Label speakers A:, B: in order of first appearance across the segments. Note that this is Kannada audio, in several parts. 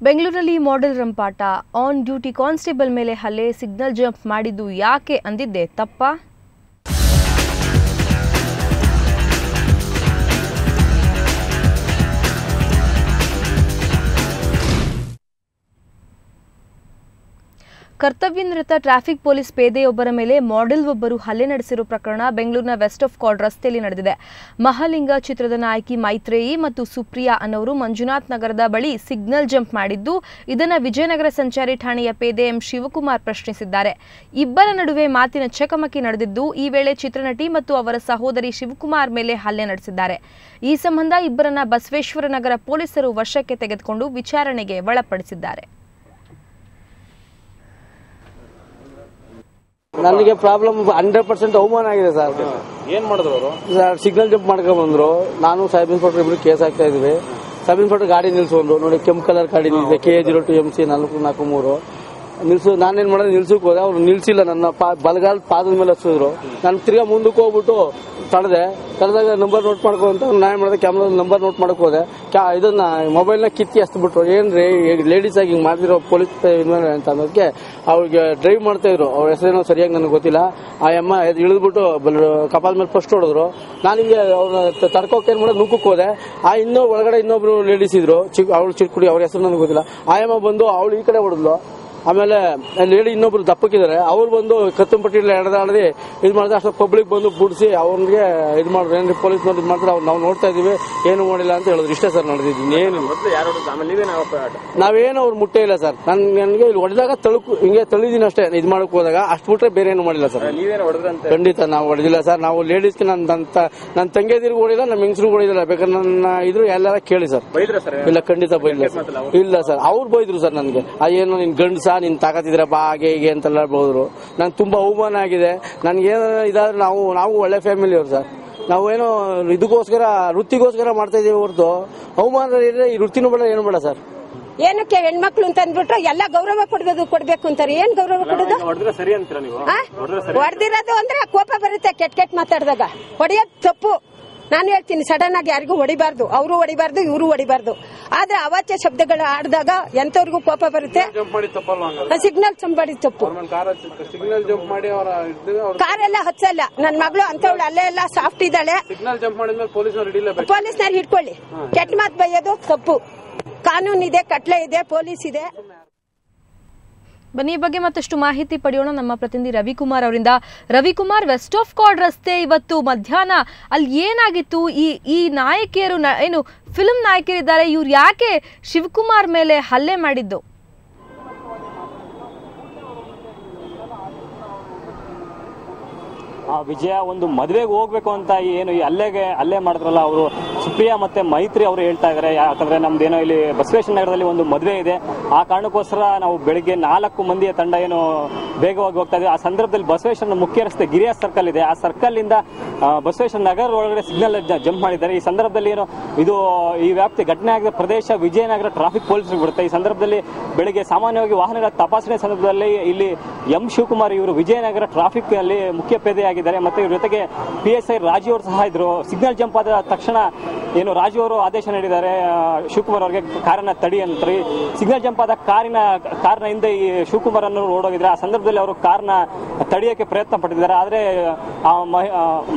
A: ಬೆಂಗಳೂರಲ್ಲಿ ಮಾಡೆಲ್ ರಂಪಾಟ ಆನ್ ಡ್ಯೂಟಿ ಕಾನ್ಸ್ಟೇಬಲ್ ಮೇಲೆ ಹಲ್ಲೆ ಸಿಗ್ನಲ್ ಜಂಪ್ ಮಾಡಿದ್ದು ಯಾಕೆ ಅಂದಿದ್ದೆ ತಪ್ಪಾ? ಕರ್ತವ್ಯನಿರತ ಟ್ರಾಫಿಕ್ ಪೊಲೀಸ್ ಪೇದೆಯೊಬ್ಬರ ಮೇಲೆ ಮಾಡೆಲ್ ಒಬ್ಬರು ಹಲ್ಲೆ ನಡೆಸಿರುವ ಪ್ರಕರಣ ಬೆಂಗಳೂರಿನ ವೆಸ್ಟ್ ಆಫ್ ಕಾರ್ಡ್ ರಸ್ತೆಯಲ್ಲಿ ನಡೆದಿದೆ. ಮಹಾಲಿಂಗ ಚಿತ್ರದ ನಾಯಕಿ ಮೈತ್ರೇಯಿ ಮತ್ತು ಸುಪ್ರಿಯಾ ಅನ್ನೋರು ಮಂಜುನಾಥ್ ನಗರದ ಬಳಿ ಸಿಗ್ನಲ್ ಜಂಪ್ ಮಾಡಿದ್ದು, ಇದನ್ನು ವಿಜಯನಗರ ಸಂಚಾರಿ ಠಾಣೆಯ ಪೇದೆ ಎಂ ಶಿವಕುಮಾರ್ ಪ್ರಶ್ನಿಸಿದ್ದಾರೆ. ಇಬ್ಬರ ನಡುವೆ ಮಾತಿನ ಚಕಮಕಿ ನಡೆದಿದ್ದು, ಈ ವೇಳೆ ಚಿತ್ರನಟಿ ಮತ್ತು ಅವರ ಸಹೋದರಿ ಶಿವಕುಮಾರ್ ಮೇಲೆ ಹಲ್ಲೆ ನಡೆಸಿದ್ದಾರೆ. ಈ ಸಂಬಂಧ ಇಬ್ಬರನ್ನ ಬಸವೇಶ್ವರ ನಗರ ಪೊಲೀಸರು ವಶಕ್ಕೆ ತೆಗೆದುಕೊಂಡು ವಿಚಾರಣೆಗೆ ಒಳಪಡಿಸಿದ್ದಾರೆ.
B: ನನಗೆ ಪ್ರಾಬ್ಲಮ್ ಹಂಡ್ರೆಡ್ ಪರ್ಸೆಂಟ್ ಅವಮಾನ ಆಗಿದೆ ಸರ್.
C: ಏನ್ ಮಾಡಿದ್ರು ಅವರು?
B: ಸರ್ ಸಿಗ್ನಲ್ ಜಂಪ್ ಮಾಡ್ಕೊಂಡ್ ಬಂದ್ರು. ನಾನು ಸಬ್ ಇನ್ಸ್ಪೆಕ್ಟರ್ ಇಬ್ರು ಕೇಸ್ ಹಾಕ್ತಾ ಇದ್ವಿ. ಸಬ್ ಇನ್ಸ್ಪೆಕ್ಟರ್ ಗಾಡಿ ನಿಲ್ಸ್ಕೊಂಡು ನೋಡಿ ಕೆಂಪು ಕಲರ್ ಗಾಡಿ ನಿಲ್ಸಿದೆ K zero two M C ನಾಲ್ಕು ನಾಲ್ಕು ಮೂರು. ನಿಲ್ಸು, ನಾನೇನ್ ಮಾಡೋದು ನಿಲ್ಸಕ್ ಹೋದೆ. ಅವ್ರು ನಿಲ್ಸಿಲ್ಲ ನನ್ನ ಬಲಗಾಲ್ ಪಾದದ ಮೇಲೆ ಹಚ್ಚಿದ್ರು. ನಾನು ತಿರ್ಗಾ ಮುಂದಕ್ಕೆ ಹೋಗ್ಬಿಟ್ಟು ತಡೆದೆ. ತಡೆದಾಗ ನಂಬರ್ ನೋಟ್ ಮಾಡ್ಕೊ ಅಂತ ನಾನು ಮಾಡಿದೆ ಕ್ಯಾಮ್ರಾ ನಂಬರ್ ನೋಟ್ ಮಾಡಕ್ ಹೋದೆ. ಇದನ್ನ ಮೊಬೈಲ್ನ ಕಿತ್ತಿ ಹಚ್ಬಿಟ್ರು ಏನ್ರಿ ಲೇಡೀಸ್ ಆಗಿ ಹಿಂಗೆ ಪೊಲೀಸ್ ಅಂತ ಅನ್ನೋದಕ್ಕೆ ಅವ್ರಿಗೆ ಡ್ರೈವ್ ಮಾಡ್ತಾ ಇದ್ರು. ಅವ್ರ ಹೆಸರೇನೋ ಸರಿಯಾಗಿ ನನಗೆ ಗೊತ್ತಿಲ್ಲ. ಆ ಅಮ್ಮ ಇಳಿದ್ಬಿಟ್ಟು ಕಪಾಲ್ ಮೇಲೆ ಫಸ್ಟ್ ಹೊಡೆದ್ರು. ನಾನು ಹಿಂಗೆ ಅವ್ರನ್ನ ತಡ್ಕೋಕೆ ಏನ್ ಮಾಡೋದು ನುಕ್ಕಕ್ಕೆ ಹೋದೆ. ಆ ಇನ್ನೂ ಒಳಗಡೆ ಇನ್ನೊಬ್ರು ಲೇಡೀಸ್ ಇದ್ರು. ಚಿಕ್, ಅವಳು ಚಿಕ್ಕ ಕುಡಿ ಅವ್ರ ಹೆಸರು ನನಗೆ ಗೊತ್ತಿಲ್ಲ. ಆ ಅಮ್ಮ ಬಂದು ಅವಳು ಈ ಕಡೆ ಹೊಡೆದ್ಲು. ಆಮೇಲೆ ಲೇಡಿ ಇನ್ನೊಬ್ರು ದಪ್ಪಕ್ಕಿದ್ದಾರೆ. ಅವ್ರು ಬಂದು ಕತ್ತಂಪಟ್ಟಿ ಎಡದಾಡದೆ ಇದು ಮಾಡಿದ್ರೆ ಅಷ್ಟು ಪಬ್ಲಿಕ್ ಬಂದು ಬಿಡಿಸಿ ಅವ್ರಿಗೆ ಇದು ಮಾಡಿದ್ರೆ. ಏನ್ರಿ ಪೊಲೀಸ್ ಇದು ಮಾಡಿದ್ರೆ ಅವ್ರು ನಾವು ನೋಡ್ತಾ ಇದೀವಿ ಏನು ಮಾಡಿಲ್ಲ ಅಂತ ಹೇಳಿದ್ರು. ಇಷ್ಟೇ ಸರ್ ನಡೆದಿದ್ದೀನಿ ಏನು
C: ನೀವೇನು
B: ಅವ್ರು ಮುಟ್ಟೇ ಇಲ್ಲ ಸರ್. ನನ್ ನನಗೆ ಇಲ್ಲಿ ಹೊಡೆದಾಗ ತಳುಕು ಹಿಂಗೆ ತಳಿದೀನಿ ಅಷ್ಟೇ. ಇದು ಮಾಡಕ್ ಹೋದಾಗ ಅಷ್ಟು ಬಿಟ್ರೆ ಬೇರೆ ಏನು ಮಾಡಿಲ್ಲ ಸರ್. ಖಂಡಿತ ನಾವು ಹೊಡೆದಿಲ್ಲ ಸರ್. ನಾವು ಲೇಡೀಸ್ ನನ್ನ ನನ್ನ ನನ್ನ ತಂಗಿಯದಿರ್ಗೂ ಹೊಡಿಲ್ಲ ನಮ್ಮ ಹೆಂಗಸ್ರು ಹೊಡಿದಿಲ್ಲ ಬೇಕಾದ್ರೆ ನನ್ನ ಇದ್ರು ಎಲ್ಲಾರ ಕೇಳಿ ಸರ್. ಇಲ್ಲ ಖಂಡಿತ ಬೈದಿಲ್ಲ ಸರ್. ಇಲ್ಲ ಸರ್. ಅವ್ರು ಬೈದ್ರು ಸರ್ ನನಗೆ. ಅದೇನು ಏನು ನಿನ್ ಗಂಡಸ? ನಿನ್ ತಾಕತ್ತಿದ್ರೆ ಬಾ ಹಾಗೆ ಹೀಗೆ ಅಂತ ಬೋದ್ರು ನಂಗೆ ತುಂಬಾ ಅವಮಾನ ಆಗಿದೆ. ನನ್ಗೆ ಏನಾದ್ರು ಇದಾದ್ರೆ ನಾವು ನಾವು ಒಳ್ಳೆ ಫ್ಯಾಮಿಲಿ ಅವ್ರು ಸರ್. ನಾವೇನೋ ಇದಕ್ಕೋಸ್ಕರ ವೃತ್ತಿಗೋಸ್ಕರ ಮಾಡ್ತಾ ಇದೀವಿ ಹೊರತು. ಅವಮಾನ ಇದ್ರೆ ಈ ವೃತ್ತಿನೂ ಬೇಡ ಏನು ಬೇಡ ಸರ್.
D: ಏನಕ್ಕೆ ಹೆಣ್ಮಕ್ಳು ಅಂತ ಅಂದ್ಬಿಟ್ರೆ ಎಲ್ಲ ಗೌರವ ಕೊಡ್ಬೇಕು ಕೊಡ್ಬೇಕು ಅಂತಾರೆ. ಏನ್ ಗೌರವ ಕೊಡೋದು?
C: ಹೊಡೆದಿರೋದು ಸರಿ ಅಂತೀರಾ ನೀವು?
D: ಆ? ಹೊಡ್ದಿರೋದು ಅಂದ್ರೆ ಕೋಪ ಬರುತ್ತೆ ಕೆಟ್ಟ ಕೆಟ್ಟ ಮಾತಾಡಿದಾಗ. ಹೊಡೆಯೋದು ತಪ್ಪು. ನಾನು ಹೇಳ್ತೀನಿ ಸಡನ್ ಆಗಿ ಯಾರಿಗೂ ಹೊಡಿಬಾರ್ದು. ಅವರು ಹೊಡಿಬಾರ್ದು ಇವರು ಹೊಡಿಬಾರ್ದು. ಆದ್ರೆ ಅವಾಚ್ಯ ಶಬ್ದಗಳು ಆಡಿದಾಗ ಎಂತವ್ರಿಗೂ ಕೋಪ ಬರುತ್ತೆ. ಸಿಗ್ನಲ್ ಸಂಬಾಡಿ ತಪ್ಪು.
B: ಕಾರ್ ಸಿಗ್ನಲ್ ಜಂಪ್ ಮಾಡಿ ಅವರ
D: ಕಾರೆಲ್ಲ ಹಚ್ಚಲ್ಲ. ನನ್ನ ಮಗಳು ಅಂತವಳು ಅಲ್ಲೇ ಎಲ್ಲ ಸಾಫ್ಟ್ ಇದ್ದಾಳೆ.
B: ಪೊಲೀಸ್ನವ್ರು
D: ಹಿಡ್ಕೊಳ್ಳಿ. ಕೆಟ್ಟ ಮಾತು ಬೈಯೋದು ತಪ್ಪು. ಕಾನೂನು ಇದೆ ಕಟ್ಲೆ ಇದೆ ಪೊಲೀಸ್ ಇದೆ.
A: ಬನ್ನಿ, ಈ ಬಗ್ಗೆ ಮತ್ತಷ್ಟು ಮಾಹಿತಿ ಪಡೆಯೋಣ ನಮ್ಮ ಪ್ರತಿನಿಧಿ ರವಿಕುಮಾರ್ ಅವರಿಂದ. ರವಿಕುಮಾರ್ ವೆಸ್ಟ್ ಆಫ್ ಕಾರ್ಡ್ ರಸ್ತೆ ಇವತ್ತು ಮಧ್ಯಾಹ್ನ, ಅಲ್ಲಿ ಏನಾಗಿತ್ತು? ಈ ಈ ನಾಯಕಿಯರು ಏನು ಫಿಲ್ಮ್ ನಾಯಕಿಯರಿದ್ದಾರೆ ಇವ್ರು ಯಾಕೆ ಶಿವಕುಮಾರ್ ಮೇಲೆ ಹಲ್ಲೆ ಮಾಡಿದ್ದು?
E: ವಿಜಯ ಒಂದು ಮದುವೆಗೆ ಹೋಗ್ಬೇಕು ಅಂತ ಏನು ಈ ಅಲ್ಲೆಗೆ ಅಲ್ಲೇ ಮಾಡಿದ್ರಲ್ಲ ಅವರು ಸುಪ್ರಿಯಾ ಮತ್ತೆ ಮೈತ್ರಿ ಅವರು ಹೇಳ್ತಾ ಇದಾರೆ. ಯಾಕಂದ್ರೆ ನಮ್ದೇನೋ ಇಲ್ಲಿ ಬಸವೇಶ್ವರ ನಗರದಲ್ಲಿ ಒಂದು ಮದುವೆ ಇದೆ. ಆ ಕಾರಣಕ್ಕೋಸ್ಕರ ನಾವು ಬೆಳಿಗ್ಗೆ ನಾಲ್ಕು ಮಂದಿಯ ತಂಡ ಏನು ಬೇಗವಾಗಿ ಹೋಗ್ತಾ ಇದೆ. ಆ ಸಂದರ್ಭದಲ್ಲಿ ಬಸವೇಶ್ವರ ಮುಖ್ಯ ರಸ್ತೆ ಗಿರಿಯ ಸರ್ಕಲ್ ಇದೆ. ಆ ಸರ್ಕಲ್ ಇಂದ ಬಸವೇಶ್ವರ ನಗರ ಒಳಗಡೆ ಸಿಗ್ನಲ್ ಜಂಪ್ ಮಾಡಿದ್ದಾರೆ. ಈ ಸಂದರ್ಭದಲ್ಲಿ ಏನು, ಇದು, ಈ ವ್ಯಾಪ್ತಿ ಘಟನೆ ಆಗಿದ ಪ್ರದೇಶ ವಿಜಯನಗರ ಟ್ರಾಫಿಕ್ ಪೊಲೀಸ್ ಬಿಡುತ್ತೆ. ಈ ಸಂದರ್ಭದಲ್ಲಿ ಬೆಳಿಗ್ಗೆ ಸಾಮಾನ್ಯವಾಗಿ ವಾಹನಗಳ ತಪಾಸಣೆ ಸಂದರ್ಭದಲ್ಲಿ ಇಲ್ಲಿ ಎಂ. ಶಿವಕುಮಾರ್ ಇವರು ವಿಜಯನಗರ ಟ್ರಾಫಿಕ್ ಅಲ್ಲಿ ಮುಖ್ಯ ಪೇದೆಯಾಗಿದ್ದಾರೆ. ಮತ್ತೆ ಇವ್ರ ಜೊತೆಗೆ ಪಿ ಎಸ್ ಐ ರಾಜು ಅವರು ಸಹ ಇದ್ರು. ಸಿಗ್ನಲ್ ಜಂಪ್ ಆದ ತಕ್ಷಣ ಏನು, ರಾಜು ಅವರು ಆದೇಶ ನೀಡಿದ್ದಾರೆ. ಶಿವಕುಮಾರ್ ಅವರಿಗೆ ಕಾರನ್ನ ತಡಿ ಅಂತ ಸಿಗ್ನಲ್ ಜಂಪ್ ಆದ ಕಾರಿನ ಕಾರಣ ಹಿಂದೆ ಈ ಶಿವಕುಮಾರ್ ಅನ್ನು ಓಡೋಗಿದ್ರೆ. ಆ ಸಂದರ್ಭದಲ್ಲಿ ಅವರು ಕಾರ್ನ ತಡೆಯೋಕೆ ಪ್ರಯತ್ನ ಪಟ್ಟಿದ್ದಾರೆ. ಆದ್ರೆ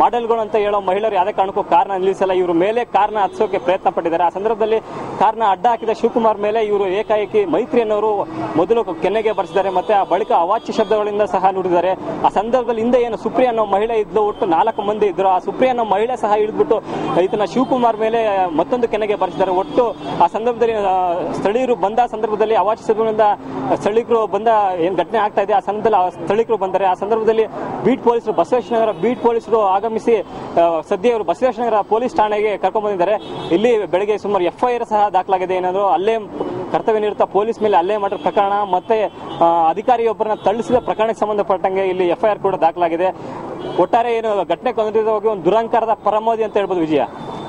E: ಮಾಡೆಲ್ಗಳು ಅಂತ ಹೇಳೋ ಮಹಿಳೆಯರು ಯಾವುದೇ ಕಾರಣಕ್ಕೂ ಕಾರ್ನ ನಿಲ್ಲಿಸಲ್ಲ. ಇವರು ಮೇಲೆ ಕಾರ್ನ ಹತ್ಸೋಕೆ ಪ್ರಯತ್ನ ಪಟ್ಟಿದ್ದಾರೆ. ಆ ಸಂದರ್ಭದಲ್ಲಿ ಕಾರ್ನ ಅಡ್ಡ ಹಾಕಿದ ಶಿವಕುಮಾರ್ ಮೇಲೆ ಇವರು ಏಕಾಏಕಿ ಮೈತ್ರಿ ಅನ್ನೋರು ಮೊದಲು ಕೆನ್ನೆಗೆ ಬರ್ಸಿದ್ದಾರೆ. ಮತ್ತೆ ಆ ಬಳಿಕ ಅವಾಚ್ಯ ಶಬ್ದಗಳಿಂದ ಸಹ ನುಡಿದ್ದಾರೆ ಆ ಸಂದರ್ಭದಲ್ಲಿ ಹಿಂದೆ ಏನು ಸುಪ್ರಿಯ ಅನ್ನೋ ಮಹಿಳೆ ಇದ್ದು ಒಟ್ಟು ನಾಲ್ಕು ಮಂದಿ ಇದ್ರು. ಆ ಸುಪ್ರಿಯ ಅನ್ನೋ ಮಹಿಳೆ ಸಹ ಇಳಿದ್ಬಿಟ್ಟು ಇದನ್ನ ಶಿವಕುಮಾರ್ ಮೇಲೆ ಮತ್ತೊಂದು ಕೆನ್ನೆಗೆ ಬರ್ಸಿದ್ದಾರೆ. ಒಟ್ಟು ಆ ಸಂದರ್ಭದಲ್ಲಿ ಸ್ಥಳೀಯರು ಬಂದ ಸಂದರ್ಭದಲ್ಲಿ ಅವಾಚ್ಯ ಶಬ್ದಗಳಿಂದ ಸ್ಥಳೀಯರು ಬಂದ ಏನ್ ಘಟನೆ ಆಗ್ತಾ ಇದೆ, ಆ ಸಂದರ್ಭದಲ್ಲಿ ಆ ಸ್ಥಳೀಯರು ಬಂದರೆ ಆ ಸಂದರ್ಭದಲ್ಲಿ ಬೀಟ್ ಪೊಲೀಸರು ಬಸವೇಶ್ವರ ನಗರ ಬೀಟ್ ಪೊಲೀಸರು ಆಗಮಿಸಿ ಸದ್ಯ ಅವರು ಬಸವೇಶ್ವರ ನಗರ ಪೊಲೀಸ್ ಠಾಣೆಗೆ ಕರ್ಕೊಂಡು ಬಂದಿದ್ದಾರೆ ಇಲ್ಲಿ ಬೆಳಗ್ಗೆ ಸುಮಾರು ಎಫ್ಐಆರ್ ಸಹ ದಾಖಲಾಗಿದೆ ಏನಾದ್ರು ಅಲ್ಲೇ ಕರ್ತವ್ಯ ನೀಡುತ್ತಾ ಪೊಲೀಸ್ ಮೇಲೆ ಅಲ್ಲೇ ಮಾಡಿರೋ ಪ್ರಕರಣ ಮತ್ತೆ ಅಧಿಕಾರಿಯೊಬ್ಬರನ್ನ ತಳ್ಳಿಸಿದ ಪ್ರಕರಣಕ್ಕೆ ಸಂಬಂಧಪಟ್ಟಂಗೆ ಇಲ್ಲಿ ಎಫ್ಐಆರ್ ಕೂಡ ದಾಖಲಾಗಿದೆ. ಒಟ್ಟಾರೆ ಏನು ಘಟನೆ ಕೊಂದಿರೋಗಿ ಒಂದು ದುರಂಕಾರದ ಪರಮೋದಿ ಅಂತ ಹೇಳ್ಬೋದು ವಿಜಯ.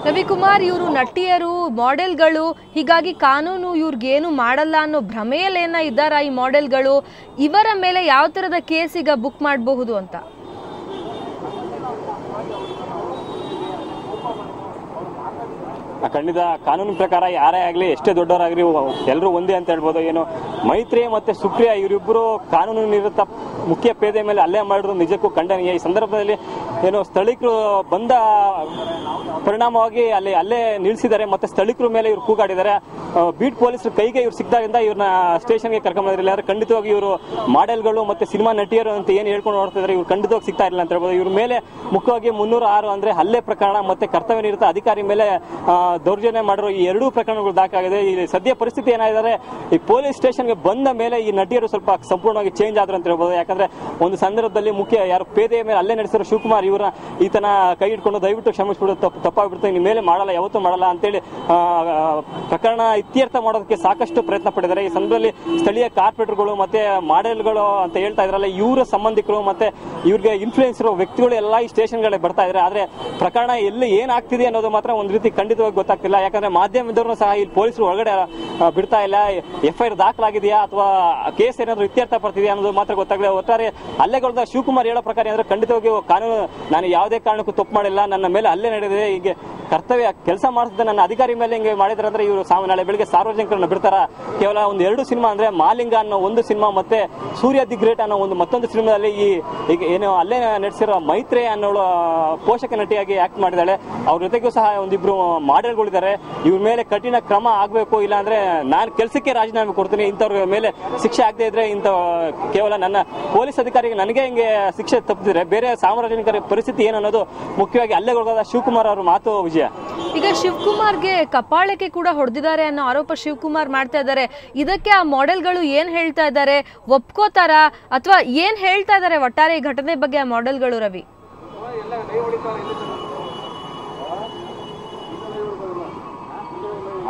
A: ರವಿಕುಮಾರ್, ಇವರು ನಟಿಯರು, ಮಾಡೆಲ್ಗಳು, ಹೀಗಾಗಿ ಕಾನೂನು ಇವ್ರಿಗೇನು ಮಾಡಲ್ಲ ಅನ್ನೋ ಭ್ರಮೆಯಲ್ಲೇನ ಇದ್ದಾರ ಈ ಮಾಡೆಲ್ಗಳು? ಇವರ ಮೇಲೆ ಯಾವ ಥರದ ಕೇಸ್ ಈಗ ಬುಕ್ ಮಾಡಬಹುದು ಅಂತ?
E: ಖಂಡಿತ ಕಾನೂನು ಪ್ರಕಾರ ಯಾರೇ ಆಗಲಿ ಎಷ್ಟೇ ದೊಡ್ಡವರಾಗಲಿ ಎಲ್ಲರೂ ಒಂದೇ ಅಂತ ಹೇಳ್ಬೋದು. ಏನು ಮೈತ್ರಿ ಮತ್ತೆ ಸುಪ್ರಿಯಾ ಇವರಿಬ್ಬರು ಕಾನೂನು ನಿರತ ಮುಖ್ಯ ಪೇದೆ ಮೇಲೆ ಅಲ್ಲೇ ಮಾಡಿದ್ರು ನಿಜಕ್ಕೂ ಖಂಡನೀಯ. ಈ ಸಂದರ್ಭದಲ್ಲಿ ಏನು ಸ್ಥಳೀಕರು ಬಂದ ಪರಿಣಾಮವಾಗಿ ಅಲ್ಲಿ ಅಲ್ಲೇ ನಿಲ್ಲಿಸಿದ್ದಾರೆ. ಮತ್ತೆ ಸ್ಥಳೀಕರ ಮೇಲೆ ಇವರು ಕೂಗಾಡಿದ್ದಾರೆ. ಬೀಟ್ ಪೊಲೀಸರು ಕೈಗೆ ಇವ್ರು ಸಿಕ್ಕಿದಾಗಿಂದ ಇವ್ರನ್ನ ಸ್ಟೇಷನ್ಗೆ ಕರ್ಕೊಂಬಂದಿರಲಿಲ್ಲ ಆದ್ರೆ ಖಂಡಿತವಾಗಿ ಇವರು ಮಾಡೆಲ್ಗಳು ಮತ್ತೆ ಸಿನಿಮಾ ನಟಿಯರು ಅಂತ ಏನು ಹೇಳ್ಕೊಂಡು ನೋಡ್ತಿದ್ದಾರೆ ಇವ್ರು ಖಂಡಿತವಾಗಿ ಸಿಗ್ತಾ ಇಲ್ಲ ಅಂತ ಹೇಳ್ಬೋದು. ಇವ್ರ ಮೇಲೆ ಮುಖ್ಯವಾಗಿ ಮುನ್ನೂರ ಆರು ಅಂದ್ರೆ ಹಲ್ಲೆ ಪ್ರಕರಣ ಮತ್ತೆ ಕರ್ತವ್ಯ ನಿರತ ಅಧಿಕಾರಿ ಮೇಲೆ ದೌರ್ಜನ್ಯ ಮಾಡಿರೋ ಈ ಎರಡೂ ಪ್ರಕರಣಗಳು ದಾಖಲಾಗಿದೆ. ಇಲ್ಲಿ ಸದ್ಯ ಪರಿಸ್ಥಿತಿ ಏನಾಗಿದೆ ಈ ಪೊಲೀಸ್ ಸ್ಟೇಷನ್ಗೆ ಬಂದ ಮೇಲೆ ಈ ನಟಿಯರು ಸ್ವಲ್ಪ ಸಂಪೂರ್ಣವಾಗಿ ಚೇಂಜ್ ಆದ್ರು ಅಂತ ಹೇಳ್ಬೋದು. ಯಾಕಂದ್ರೆ ಒಂದು ಸಂದರ್ಭದಲ್ಲಿ ಮುಖ್ಯ ಯಾರು ಪೇದೆಯ ಮೇಲೆ ಅಲ್ಲೇ ನಡೆಸಿರೋ ಶಿವಕುಮಾರ್ ಇವರ ಈತನ ಕೈ ಹಿಡ್ಕೊಂಡು ದಯವಿಟ್ಟು ಕ್ಷಮಿಸ್ಬಿಡು, ತಪ್ಪು ತಪ್ಪಾಗ್ಬಿಡ್ತು ನಿಮ್ಮ ಮೇಲೆ ಮಾಡಲ್ಲ, ಯಾವತ್ತೂ ಮಾಡಲ್ಲ ಅಂತೇಳಿ ಪ್ರಕರಣ ಇತ್ಯರ್ಥ ಮಾಡೋದಕ್ಕೆ ಸಾಕಷ್ಟು ಪ್ರಯತ್ನ ಪಟ್ಟಿದ್ದಾರೆ. ಈ ಸಂದರ್ಭದಲ್ಲಿ ಸ್ಥಳೀಯ ಕಾರ್ಪೊರೇಟರ್ಗಳು ಮತ್ತೆ ಮಾಡೆಲ್ಗಳು ಅಂತ ಹೇಳ್ತಾ ಇದ್ರಲ್ಲ, ಇವರ ಸಂಬಂಧಿಕರು ಮತ್ತೆ ಇವ್ರಿಗೆ ಇನ್ಫ್ಲೂಯೆನ್ಸ್ ಇರೋ ವ್ಯಕ್ತಿಗಳು ಎಲ್ಲ ಈ ಸ್ಟೇಷನ್ಗಳಿಗೆ ಬರ್ತಾ ಇದ್ದಾರೆ. ಆದ್ರೆ ಪ್ರಕರಣ ಎಲ್ಲಿ ಏನಾಗ್ತಿದೆ ಅನ್ನೋದು ಮಾತ್ರ ಒಂದು ರೀತಿ ಖಂಡಿತವಾಗಿ ಗೊತ್ತಾಗ್ತಿಲ್ಲ. ಯಾಕಂದ್ರೆ ಮಾಧ್ಯಮದವರು ಸಹ ಇಲ್ಲಿ ಪೊಲೀಸರು ಒಳಗಡೆ ಬಿಡ್ತಾ ಇಲ್ಲ. ಎಫ್ ಐ ಆರ್ ದಾಖಲಾಗಿದೆಯಾ ಅಥವಾ ಕೇಸ್ ಏನಾದ್ರು ಇತ್ಯರ್ಥ ಪಡ್ತಿದೆಯಾ ಅನ್ನೋದು ಮಾತ್ರ ಗೊತ್ತಾಗಲಿಲ್ಲ. ಒಟ್ಟಾರೆ ಹಲ್ಲೆಗೊಳದ ಶಿವಕುಮಾರ್ ಹೇಳೋ ಪ್ರಕಾರ ಏನಂದ್ರೆ ಖಂಡಿತವಾಗಿ ಕಾನೂನು, ನಾನು ಯಾವುದೇ ಕಾರಣಕ್ಕೂ ತಪ್ಪು ಮಾಡಿಲ್ಲ. ನನ್ನ ಮೇಲೆ ಹಲ್ಲೆ ನಡೆದಿದೆ. ಹೀಗೆ ಕರ್ತವ್ಯ ಕೆಲಸ ಮಾಡಿಸಿದ ನನ್ನ ಅಧಿಕಾರಿ ಮೇಲೆ ಹಿಂಗೆ ಮಾಡಿದ್ರೆ ಅಂದ್ರೆ ಇವರು ನಾಳೆ ಬೆಳಿಗ್ಗೆ ಸಾರ್ವಜನಿಕರನ್ನ ಬಿಡ್ತಾರ. ಕೇವಲ ಒಂದು ಎರಡು ಸಿನಿಮಾ ಅಂದ್ರೆ ಮಾಲಿಂಗ ಅನ್ನೋ ಒಂದು ಸಿನಿಮಾ ಮತ್ತೆ ಸೂರ್ಯ ದಿ ಗ್ರೇಟ್ ಅನ್ನೋ ಒಂದು ಮತ್ತೊಂದು ಸಿನಿಮಾದಲ್ಲಿ ಈ ಈಗ ಏನು ಅಲ್ಲೇ ನಡೆಸಿರೋ ಮೈತ್ರಿ ಅನ್ನೋ ಪೋಷಕ ನಟಿಯಾಗಿ ಆಕ್ಟ್ ಮಾಡಿದಾಳೆ ಅವ್ರ ಜೊತೆಗೂ ಸಹ ಒಂದಿಬ್ರು ಮಾಡೆಲ್ಗಳಿದ್ದಾರೆ. ಇವ್ರ ಮೇಲೆ ಕಠಿಣ ಕ್ರಮ ಆಗಬೇಕು, ಇಲ್ಲ ಅಂದ್ರೆ ನಾನು ಕೆಲಸಕ್ಕೆ ರಾಜೀನಾಮೆ ಕೊಡ್ತೀನಿ, ಇಂಥವ್ರ ಮೇಲೆ ಶಿಕ್ಷೆ ಆಗದೆ ಇದ್ರೆ ಇಂಥ, ಕೇವಲ ನನ್ನ ಪೊಲೀಸ್ ಅಧಿಕಾರಿಗೆ ನನಗೆ ಹಿಂಗೆ ಶಿಕ್ಷೆ ತಪ್ಪಿದ್ರೆ ಬೇರೆ ಸಾರ್ವಜನಿಕರ ಪರಿಸ್ಥಿತಿ ಏನನ್ನೋದು ಅನ್ನೋದು ಮುಖ್ಯವಾಗಿ ಅಲ್ಲೆಗೊಳಗಾದ ಶಿವಕುಮಾರ್ ಅವರು ಮಾತು ವಿಜಯ
A: ಈಗ ಶಿವಕುಮಾರ್ಗೆ ಕಪಾಳಕ್ಕೆ ಕೂಡ ಹೊಡೆದಿದ್ದಾರೆ ಅನ್ನೋ ಆರೋಪ ಶಿವಕುಮಾರ್ ಮಾಡ್ತಾ ಇದ್ದಾರೆ. ಇದಕ್ಕೆ ಆ ಮಾಡೆಲ್ಗಳು ಏನ್ ಹೇಳ್ತಾ ಇದ್ದಾರೆ? ಒಪ್ಕೋತಾರ? ಅಥವಾ ಏನ್ ಹೇಳ್ತಾ ಇದ್ದಾರೆ ಒಟ್ಟಾರೆ ಈ ಘಟನೆ ಬಗ್ಗೆ ಆ ಮಾಡೆಲ್ಗಳು ರವಿ?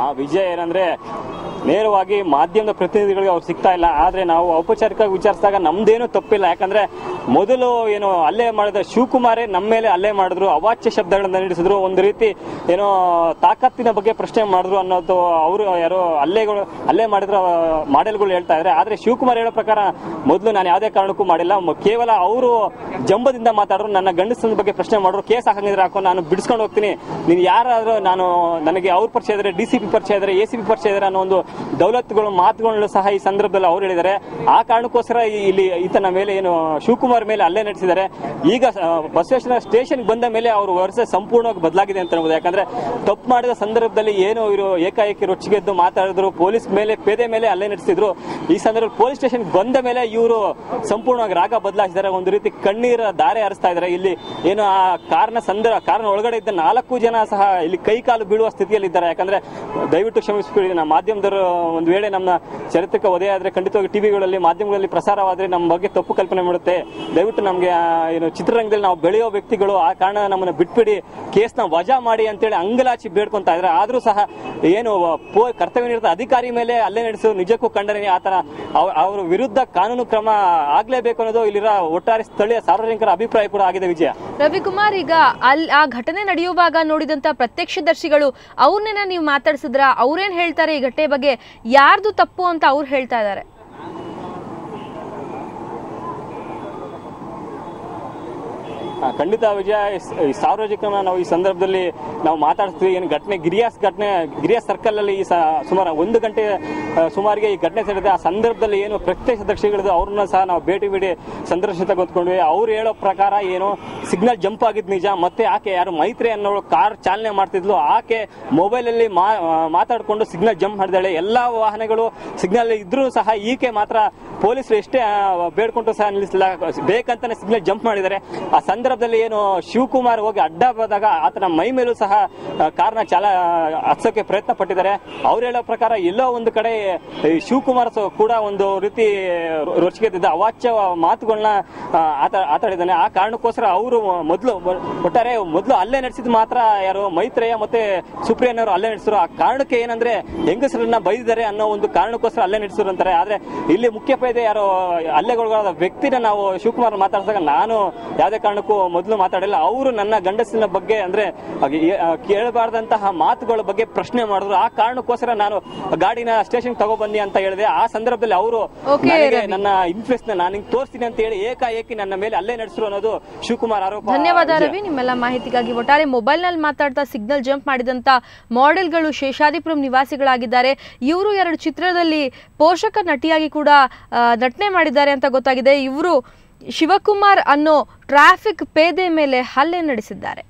E: ಆ ವಿಜಯ ಏನಂದ್ರೆ ನೇರವಾಗಿ ಮಾಧ್ಯಮದ ಪ್ರತಿನಿಧಿಗಳಿಗೆ ಅವ್ರು ಸಿಗ್ತಾ ಇಲ್ಲ. ಆದ್ರೆ ನಾವು ಔಪಚಾರಿಕವಾಗಿ ವಿಚಾರಿಸಿದಾಗ ನಮ್ದೇನು ತಪ್ಪಿಲ್ಲ. ಯಾಕಂದ್ರೆ ಮೊದಲು ಏನು ಅಲ್ಲೇ ಮಾಡಿದ ಶಿವಕುಮಾರೇ ನಮ್ಮ ಮೇಲೆ ಅಲ್ಲೇ ಮಾಡಿದ್ರು, ಅವಾಚ್ಯ ಶಬ್ದಗಳನ್ನು ನಡೆಸಿದ್ರು, ಒಂದು ರೀತಿ ಏನೋ ತಾಕತ್ತಿನ ಬಗ್ಗೆ ಪ್ರಶ್ನೆ ಮಾಡಿದ್ರು ಅನ್ನೋದು ಅವರು ಯಾರೋ ಅಲ್ಲೇಗಳು, ಅಲ್ಲೇ ಮಾಡಿದ್ರ ಮಾಡೆಲ್ಗಳು ಹೇಳ್ತಾ ಇದ್ದಾರೆ ಆದ್ರೆ ಶಿವಕುಮಾರ್ ಹೇಳೋ ಪ್ರಕಾರ ಮೊದಲು ನಾನು ಯಾವುದೇ ಕಾರಣಕ್ಕೂ ಮಾಡಿಲ್ಲ. ಕೇವಲ ಅವರು ಜಂಬದಿಂದ ಮಾತಾಡಿದ್ರು ನನ್ನ ಗಂಡಸನ ಬಗ್ಗೆ ಪ್ರಶ್ನೆ ಮಾಡಿದ್ರು, ಕೇಸ್ ಹಾಕಂಗಿದ್ರೆ ಹಾಕೋ, ನಾನು ಬಿಡಿಸ್ಕೊಂಡು ಹೋಗ್ತೀನಿ. ನೀನು ಯಾರಾದ್ರೂ ನಾನು, ನನಗೆ ಅವ್ರ ಪರಿಚಯ ಇದ್ರೆ, ಡಿ ಸಿ ಪಿ ಪರಿಚಯ ಇದ್ರೆ, ಎ ಸಿ ಪಿ ಪರಿಚಯ ಇದ್ರೆ ಅನ್ನೋ ಒಂದು ದೌಲತ್ಗಳು ಮಾತುಗಳು ಸಹ ಈ ಸಂದರ್ಭದಲ್ಲಿ ಅವ್ರು ಹೇಳಿದ್ದಾರೆ. ಆ ಕಾರಣಕ್ಕೋಸ್ಕರ ಇಲ್ಲಿ ಈತನ ಮೇಲೆ ಏನು, ಶಿವಕುಮಾರ್ ಮೇಲೆ ಅಲ್ಲೇ ನಡೆಸಿದ್ದಾರೆ. ಈಗ ಬಸವೇಶ್ವರ ಸ್ಟೇಷನ್ ಬಂದ ಮೇಲೆ ಅವರು ವರ್ಷ ಸಂಪೂರ್ಣವಾಗಿ ಬದಲಾಗಿದೆ ಅಂತ ಹೇಳ್ಬೋದು. ಯಾಕಂದ್ರೆ ತಪ್ಪು ಮಾಡಿದ ಸಂದರ್ಭದಲ್ಲಿ ಏನು ಇವರು ಏಕಾಏಕಿ ರೊಚ್ಚಿಗೆದ್ದು ಮಾತಾಡಿದ್ರು, ಪೊಲೀಸ್ ಮೇಲೆ, ಪೇದೆ ಮೇಲೆ ಅಲ್ಲೇ ನಡೆಸಿದ್ರು. ಈ ಸಂದರ್ಭದಲ್ಲಿ ಪೊಲೀಸ್ ಸ್ಟೇಷನ್ ಬಂದ ಮೇಲೆ ಇವರು ಸಂಪೂರ್ಣವಾಗಿ ರಾಗ ಬದಲಾಯಿಸಿದ್ದಾರೆ. ಒಂದು ರೀತಿ ಕಣ್ಣೀರ ದಾರೆ ಹರಿಸ್ತಾ ಇದ್ದಾರೆ. ಇಲ್ಲಿ ಏನು, ಆ ಕಾರಣ ಸಂದರ್ಭ ಕಾರಣ ಒಳಗಡೆ ಇದ್ದ ನಾಲ್ಕು ಜನ ಸಹ ಇಲ್ಲಿ ಕೈ ಕಾಲು ಬೀಳುವ ಸ್ಥಿತಿಯಲ್ಲಿ ಇದ್ದಾರೆ ಯಾಕಂದ್ರೆ ದಯವಿಟ್ಟು ಕ್ಷಮಿಸ್ಬಿಡಿ ನಮ್ಮ ಮಾಧ್ಯಮದವರು ಒಂದು ವೇಳೆ ನಮ್ಮ ಚರಿತ್ರಕ್ಕೆ ಒದೆ ಆದ್ರೆ ಖಂಡಿತವಾಗಿ ಟಿವಿಗಳಲ್ಲಿ, ಮಾಧ್ಯಮಗಳಲ್ಲಿ ಪ್ರಸಾರವಾದ್ರೆ ನಮ್ಮ ಬಗ್ಗೆ ತಪ್ಪು ಕಲ್ಪನೆ ಮಾಡುತ್ತೆ. ದಯವಿಟ್ಟು ನಮಗೆ ಏನು ಚಿತ್ರರಂಗದಲ್ಲಿ ನಾವು ಬೆಳೆಯೋ ವ್ಯಕ್ತಿಗಳು, ಆ ಕಾರಣ ನಮ್ಮನ್ನ ಬಿಟ್ಬಿಡಿ. ಕೇಸ್ನ ವಜಾ ಮಾಡಿ ಅಂತೇಳಿ ಅಂಗಲಾಚಿ ಬೇಡ್ಕೊಂತ ಇದ್ರೆ ಆದ್ರೂ ಸಹ ಏನು ಕರ್ತವ್ಯ ನಿರತ ಅಧಿಕಾರಿ ಮೇಲೆ ಅಲ್ಲೇ ನಡೆಸೋ, ನಿಜಕ್ಕೂ ಖಂಡನೆ ಆತನ ಅವ- ಅವರ ವಿರುದ್ಧ ಕಾನೂನು ಕ್ರಮ ಆಗ್ಲೇಬೇಕು ಅನ್ನೋದು ಇಲ್ಲಿರೋ ಒಟ್ಟಾರೆ ಸ್ಥಳೀಯ ಸಾರ್ವಜನಿಕರ ಅಭಿಪ್ರಾಯ ಕೂಡ ಆಗಿದೆ ವಿಜಯ.
A: ರವಿಕುಮಾರ್, ಈಗ ಅಲ್ಲಿ ಆ ಘಟನೆ ನಡೆಯುವಾಗ ನೋಡಿದಂತ ಪ್ರತ್ಯಕ್ಷದರ್ಶಿಗಳು ಅವ್ರನ್ನ ನೀವು ಮಾತಾಡಿಸಿದ್ರ? ಅವ್ರೇನ್ ಹೇಳ್ತಾರೆ ಈ ಘಟನೆ ಬಗ್ಗೆ? ಯಾರ್ದು ತಪ್ಪು ಅಂತ ಅವ್ರು ಹೇಳ್ತಾ ಇದ್ದಾರೆ.
E: ಖಂಡಿತ ವಿಜಯ, ಈ ಸ- ನಾವು ಈ ಸಂದರ್ಭದಲ್ಲಿ ನಾವು ಮಾತಾಡ್ತೀವಿ ಏನು ಘಟನೆ, ಗಿರಿಯಾಸ್ ಘಟನೆ, ಗಿರಿಯಾಸ್ ಸರ್ಕಲ್ ಅಲ್ಲಿ ಈ ಸುಮಾರು ಒಂದು ಗಂಟೆ ಸುಮಾರಿಗೆ ಈ ಘಟನೆ ಸೇರಿದೆ. ಆ ಸಂದರ್ಭದಲ್ಲಿ ಏನು ಪ್ರತ್ಯಕ್ಷದರ್ಶಿಗಳಿದ್ದು ಅವ್ರನ್ನ ಸಹ ನಾವು ಭೇಟಿ ಬಿಡಿ ಸಂದರ್ಶನ ಗೊತ್ಕೊಂಡ್ವಿ ಅವ್ರು ಹೇಳೋ ಪ್ರಕಾರ ಏನು, ಸಿಗ್ನಲ್ ಜಂಪ್ ಆಗಿದ್ ನಿಜ. ಮತ್ತೆ ಆಕೆ ಯಾರು ಮೈತ್ರಿ ಅನ್ನೋ ಕಾರ್ ಚಾಲನೆ ಮಾಡ್ತಿದ್ಲು. ಆಕೆ ಮೊಬೈಲ್ ಅಲ್ಲಿ ಮಾತಾಡ್ಕೊಂಡು ಸಿಗ್ನಲ್ ಜಂಪ್ ಮಾಡಿದಾಳೆ. ಎಲ್ಲಾ ವಾಹನಗಳು ಸಿಗ್ನಲ್ ಇದ್ರೂ ಸಹ ಈಕೆ ಮಾತ್ರ ಪೊಲೀಸರು ಎಷ್ಟೇ ಬೇಡ್ಕೊಂಡು ಸಹ ನಿಲ್ಲಿಸಲಿಲ್ಲ ಬೇಕಂತಾನೆ ಸಿಗ್ನಲ್ ಜಂಪ್ ಮಾಡಿದ್ದಾರೆ. ಆ ಸಂದರ್ಭದಲ್ಲಿ ಏನು ಶಿವಕುಮಾರ್ ಹೋಗಿ ಅಡ್ಡ ಬಂದಾಗ ಆತನ ಮೈ ಮೇಲೂ ಸಹ ಕಾರ್ನ ಚಾಲ ಹಚ್ಚೋಕೆ ಪ್ರಯತ್ನ ಪಟ್ಟಿದ್ದಾರೆ. ಅವ್ರು ಹೇಳೋ ಪ್ರಕಾರ ಎಲ್ಲೋ ಒಂದು ಕಡೆ, ಈ ಶಿವಕುಮಾರ್ ಕೂಡ ಒಂದು ರೀತಿ ರೊಚ್ಚಿಗೆದ್ದಿದ್ದ ಅವಾಚ್ಯ ಮಾತುಗಳನ್ನ ಆತ, ಆತಾಡಿದ್ದಾನೆ. ಆ ಕಾರಣಕ್ಕೋಸ್ಕರ ಅವರು ಮೊದಲು ಒಟ್ಟಾರೆ ಮೊದಲು ಅಲ್ಲೇ ನಡೆಸಿದ್ ಮಾತ್ರ ಯಾರು? ಮೈತ್ರೇಯ ಮತ್ತೆ ಸುಪ್ರಿಯನವರು ಅಲ್ಲೇ ನಡೆಸಿದ್ರು. ಆ ಕಾರಣಕ್ಕೆ ಏನಂದ್ರೆ ಹೆಂಗಸರನ್ನ ಬೈದಿದ್ದಾರೆ ಅನ್ನೋ ಒಂದು ಕಾರಣಕ್ಕೋಸ್ಕರ ಅಲ್ಲೇ ನಡೆಸಿದ್ರು ಅಂತಾರೆ. ಆದ್ರೆ ಇಲ್ಲಿ ಮುಖ್ಯ ಪೈದೆ ಯಾರು ಹಲ್ಲೆಗೊಳಗಾದ ವ್ಯಕ್ತಿನ ನಾವು ಶಿವಕುಮಾರ್ ಮಾತಾಡಿದಾಗ ನಾನು ಯಾವುದೇ ಕಾರಣಕ್ಕೂ ಮೊದಲು ಮಾತಾಡಲ್ಲ ಅವರು ನನ್ನ ಗಂಡಸಿನ ಬಗ್ಗೆ ಅಂದ್ರೆ ಕೇಳಬಾರ್ದಂತಹ ಮಾತುಗಳ ಬಗ್ಗೆ ಪ್ರಶ್ನೆ ಮಾಡಿದ್ರು. ಆ ಕಾರಣಕ್ಕೋಸ್ಕರ ನಾನು ಗಾಡಿನ ಸ್ಟೇಷನ್ ತಗೊಬನ್ನಿ ಅಂತ ಹೇಳಿದೆ. ಆ ಸಂದರ್ಭದಲ್ಲಿ ಅವರು ನನ್ನ ಇನ್ಫ್ಲೂಯೆನ್ಸ್ನ ನಾನು ತೋರಿಸ್ತೀನಿ ಅಂತ ಹೇಳಿ ಏಕಾಏಕಿ ನನ್ನ ಮೇಲೆ ಅಲ್ಲೇ ನಡೆಸಿರು ಅನ್ನೋದು ಶಿವಕುಮಾರ್ ಆರೋಪ
A: ಧನ್ಯವಾದ. ರವಿ ನಿಮ್ಮೆಲ್ಲ ಮಾಹಿತಿಗಾಗಿ ಒಟ್ಟಾರೆ ಮೊಬೈಲ್ನಲ್ಲಿ ಮಾತಾಡ್ತಾ ಸಿಗ್ನಲ್ ಜಂಪ್ ಮಾಡಿದಂತ ಮಾಡೆಲ್ಗಳು ಶೇಷಾದಿಪುರಂ ನಿವಾಸಿಗಳಾಗಿದ್ದಾರೆ. ಇವರು ಎರಡು ಚಿತ್ರದಲ್ಲಿ ಪೋಷಕ ನಟಿಯಾಗಿ ಕೂಡ ನಟನೆ ಮಾಡಿದ್ದಾರೆ ಅಂತ ಗೊತ್ತಾಗಿದೆ. ಇವರು ಶಿವಕುಮಾರ್ ಅನ್ನೋ ಟ್ರಾಫಿಕ್ ಪೇದೆ ಮೇಲೆ ಹಲ್ಲೆ ನಡೆಸಿದ್ದಾರೆ.